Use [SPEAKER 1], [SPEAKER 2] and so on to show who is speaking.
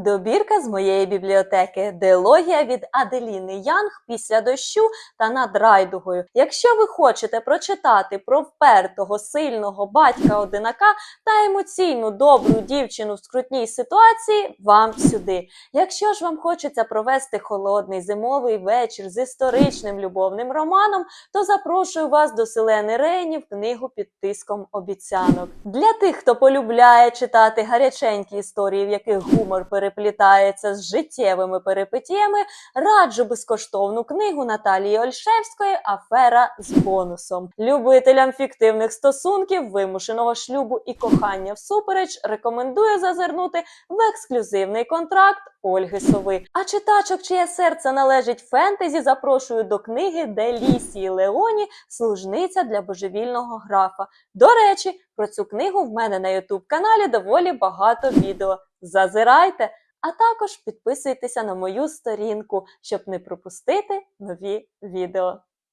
[SPEAKER 1] Добірка з моєї бібліотеки Диалогія від Аделіни Янг після дощу та над райдугою. Якщо ви хочете прочитати про впертого, сильного батька-одинака та емоційну добру дівчину в скрутній ситуації, вам сюди. Якщо ж вам хочеться провести холодний зимовий вечір з історичним любовним романом, то запрошую вас до Селени Рейні в книгу під тиском обіцянок. Для тих, хто полюбляє читати гаряченькі історії, в яких гумор переплітається з життєвими перипетіями, раджу безкоштовну книгу Наталії Ольшевської Афера з бонусом. Любителям фіктивних стосунків, вимушеного шлюбу і кохання всупереч рекомендую зазирнути в ексклюзивний контракт Ольги Сови. А читачок, чиє серце належить фентезі, запрошую до книги Делісії Леоні Служниця для божевільного графа. До речі, про цю книгу в мене на youtube каналі доволі багато відео. Зазирайте! А також підписуйтеся на мою сторінку, щоб не пропустити нові відео.